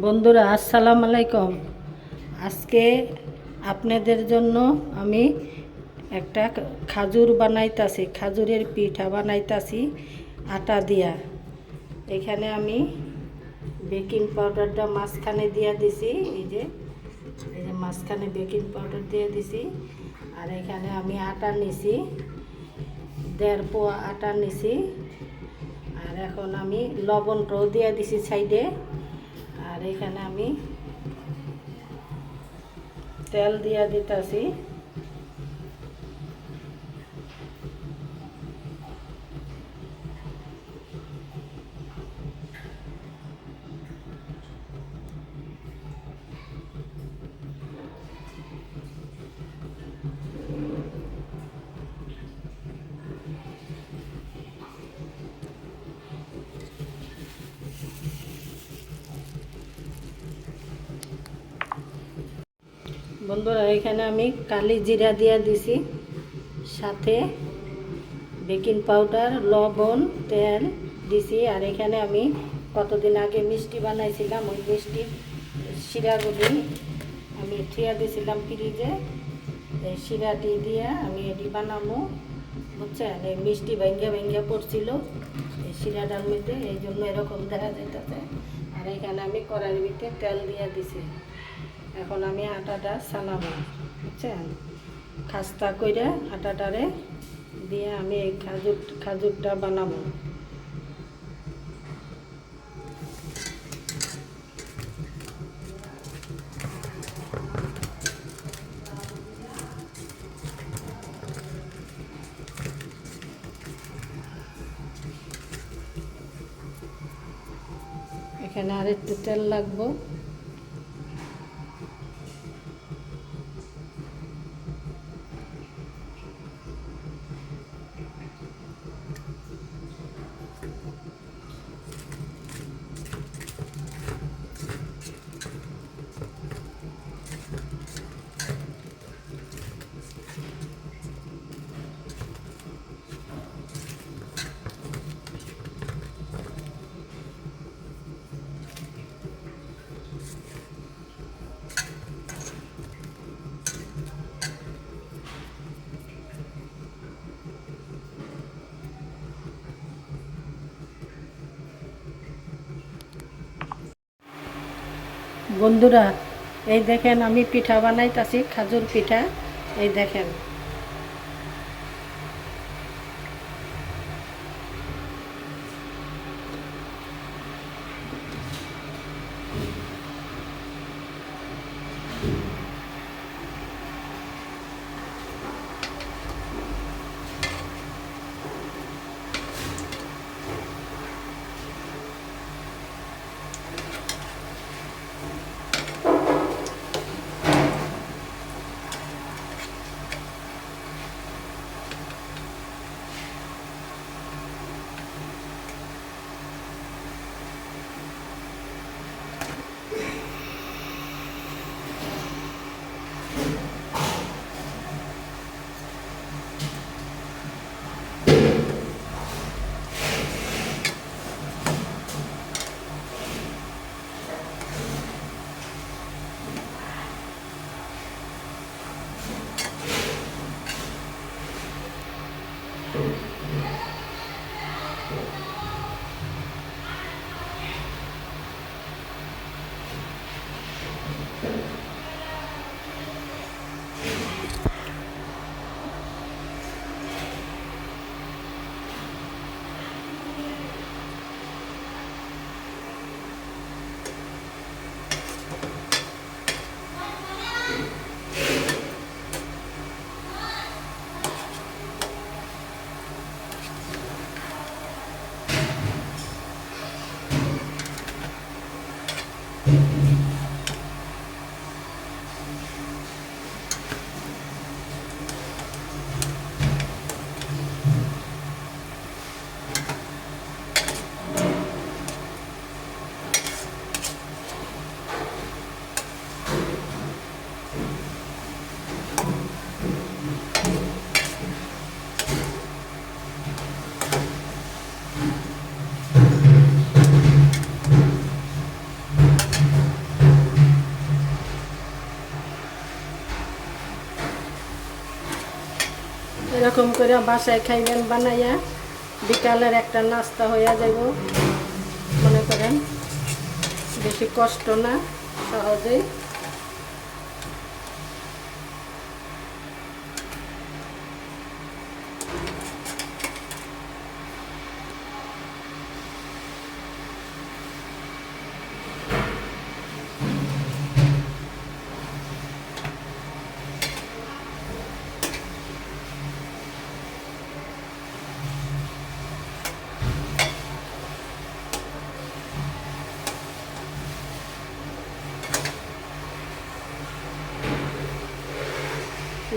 বন্ধুরা, আসসালাম আলাইকুম। আজকে আপনাদের জন্য আমি একটা খাজুর বানাইতাছি, খাজুরের পিঠা বানাইতাছি, আটা দিয়া। এখানে আমি বেকিং পাউডারটা মাঝখানে দিয়ে দিছি, এই যে এই যে মাঝখানে বেকিং পাউডার দিয়ে দিছি। আর এখানে আমি আটা নিছি, দেড় পোয়া আটা নিছি। আর এখন আমি লবণটাও দিয়ে দিছি সাইডে। আর এখানে আমি তেল দিয়া দিতেছি। বন্ধুরা, এখানে আমি কালি জিরা দিয়ে দিছি। সাথে বেকিং পাউডার, লবণ, তেল দিছি। আর এখানে আমি কতদিন আগে মিষ্টি বানাইছিলাম, ওই মিষ্টির শিরাগুলি আমি ঠিয়া দিয়েছিলাম ফ্রিজে। এই শিরাটি দিয়ে আমি এটি বানাবো বুঝছেন? এই মিষ্টি ভেঙ্গে ভেঙ্গে পড়ছিল এই শিরাটার মধ্যে, এই জন্য এরকম দেখা যাইতেছে। আর এখানে আমি কড়াইয়ের ভিতরে তেল দিয়ে দিছি। এখন আমি আটাটা সানাবো বুঝছেন খাস্তা কইরা আটাটারে দিয়ে আমি এই খাজুর, খাজুরটা বানাবো। এখানে আর একটু তেল লাগবো। বন্ধুরা এই দেখেন আমি পিঠা বানাইতাছি খাজুর পিঠা এই দেখেন। এরকম করে বাসায় খাইবেন, বানাইয়া বিকালের একটা নাস্তা হইয়া যাব মনে করেন, বেশি কষ্ট না, সহজেই।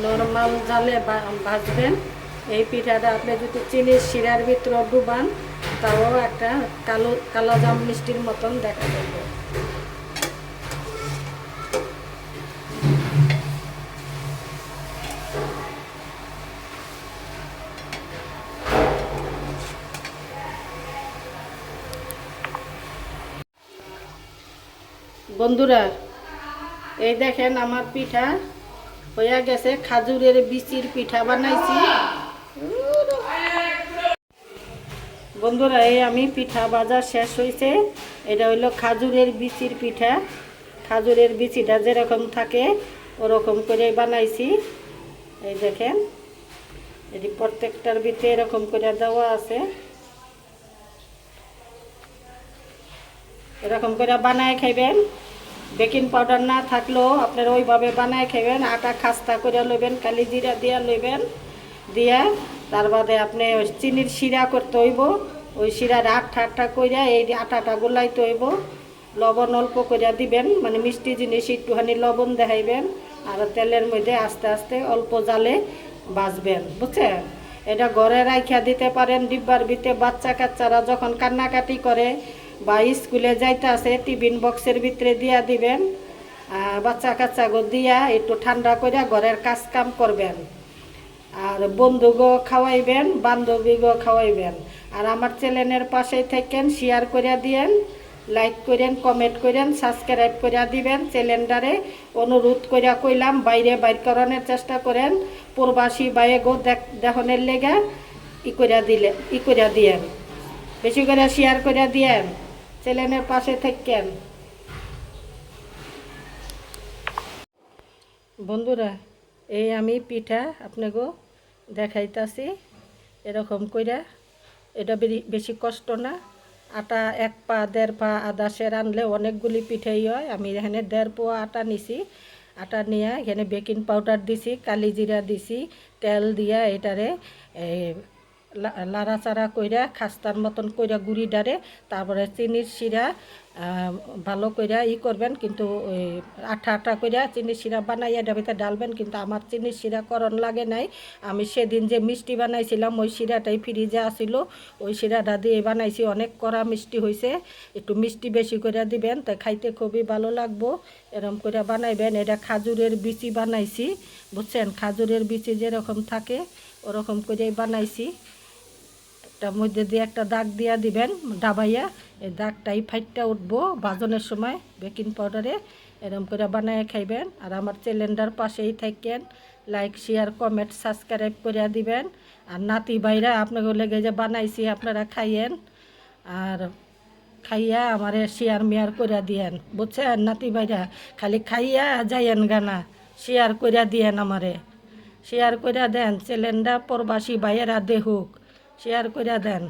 নর্মাল জালে ভাজবেন। এই পিঠাটা আপনি যদি চিনির শিরার ভিতরে ডুবান, তাও একটা কালো কালো জাম মিষ্টির মতন দেখা যাবে। বন্ধুরা, এই দেখেন আমার পিঠা হইয়া গেছে, খাজুরের বিচির পিঠা বানাইছি। বন্ধুরা, এই আমি পিঠা বাজা শেষ হয়েছে এটা হইল খাজুরের বিচির পিঠা। খাজুরের বিচিটা যেরকম থাকে, ওরকম করে বানাইছি। এই দেখেন, এটি প্রত্যেকটার ভিতরে এরকম করে দেওয়া আছে। এরকম করে বানায় খাইবেন। বেকিং পাউডার না থাকলেও আপনারা ওইভাবে বানায় খাইবেন, আটা খাস্তা করে লইবেন, কালি জিরা দিয়া লইবেন, দিয়া তার বাদে আপনি ওই চিনির শিরা করতে হইব, ওই শিরার আটটা আটটা কইরা এই আটাটা গোলাইতে হইব, লবণ অল্প কইরা দিবেন মানে মিষ্টি জিনিস একটুখানি লবণ দেখাইবেন, আর তেলের মধ্যে আস্তে আস্তে অল্প জালে ভাজবেন বুঝছেন? এটা ঘরে রাইখা দিতে পারেন, ডিব্বার ভিতরে বাচ্চা কাচ্চারা যখন কান্নাকাটি করে বা স্কুলে যাইতে আছে, টিফিন বক্সের ভিতরে দিয়া দিবেন। বাচ্চা কাচ্চাগো দিয়া একটু ঠান্ডা করে ঘরের কাজ কাম করবেন। আর বন্ধুগো খাওয়াইবেন, বান্ধবীগো খাওয়াইবেন। আর আমার চ্যানেলের পাশে থাকেন, শেয়ার করে দিয়েন, লাইক করেন কমেন্ট করেন সাবস্ক্রাইব করে দিবেন। চ্যানেলটারে অনুরোধ করে কইলাম, বাইরে বাইর করানোর চেষ্টা করেন। প্রবাসী বাইরে গো দেখনের লেগে ই করে দিলে, ই করে দিয়েন। বেশি করে শেয়ার করে দিয়েন। চ্যানেলের পাশে থাকেন। বন্ধুরা, এই আমি পিঠা আপনাকে দেখাইতাছি, এরকম কইরা। এটা বেশি কষ্ট না। আটা এক পা, দেড় পা, আদা সের আনলে অনেকগুলি পিঠাই হয়। আমি এখানে দেড় পোয়া আটা নিছি। আটা নিয়ে এখানে বেকিং পাউডার দিছি, কালি জিরা দিছি, তেল দিয়া এটারে লাড়াচাড়া কইরা, খাস্তার মতন কইরা গুড়ি ডারে তারপরে চিনির শিরা ভালো কইরা ই করবেন, কিন্তু আঠা আঠা কইরা চিনির শিরা বানাইয়া ভিতরে ডালবেন, কিন্তু আমার চিনির শিরা করণ লাগে নাই। আমি সেদিন যে মিষ্টি বানাইছিলাম, ওই শিরাটাই ফ্রিজে আসিল, ওই শিরাটা দিয়ে বানাইছি, অনেক কড়া মিষ্টি হয়েছে একটু মিষ্টি বেশি করে দিবেন তাই খাইতে খুবই ভালো লাগবো। এরকম করে বানাইবেন, এটা খাজুরের বিচি বানাইছি, বুঝছেন? খাজুরের বিচি যেরকম থাকে, ওরকম করেই বানাইছি। একটা মধ্যে দিয়ে একটা দাগ দিয়া দিবেন ডাবাইয়া এই দাগটাই ফাইটটা উঠবো। বাজনের সময় বেকিং পাউডারে এরকম করে বানায় খাইবেন। আর আমার চ্যানেলটার পাশেই থাকেন, লাইক, শেয়ার, কমেন্ট, সাবস্ক্রাইব করে দিবেন। আর নাতি ভাইরা আপনাকে লেগে যে বানাইছি, আপনারা খাইয়েন। আর খাইয়া আমারে শেয়ার মেয়ার করে দিয়েন। বুঝছেন নাতি ভাইরা? খালি খাইয়া যাইয়েন গানা, শেয়ার করে দিয়েন আমারে। শেয়ার করে দেন, চ্যানেলটা প্রবাসী ভাইয়েরা দেহুক শেয়ার করে দেন।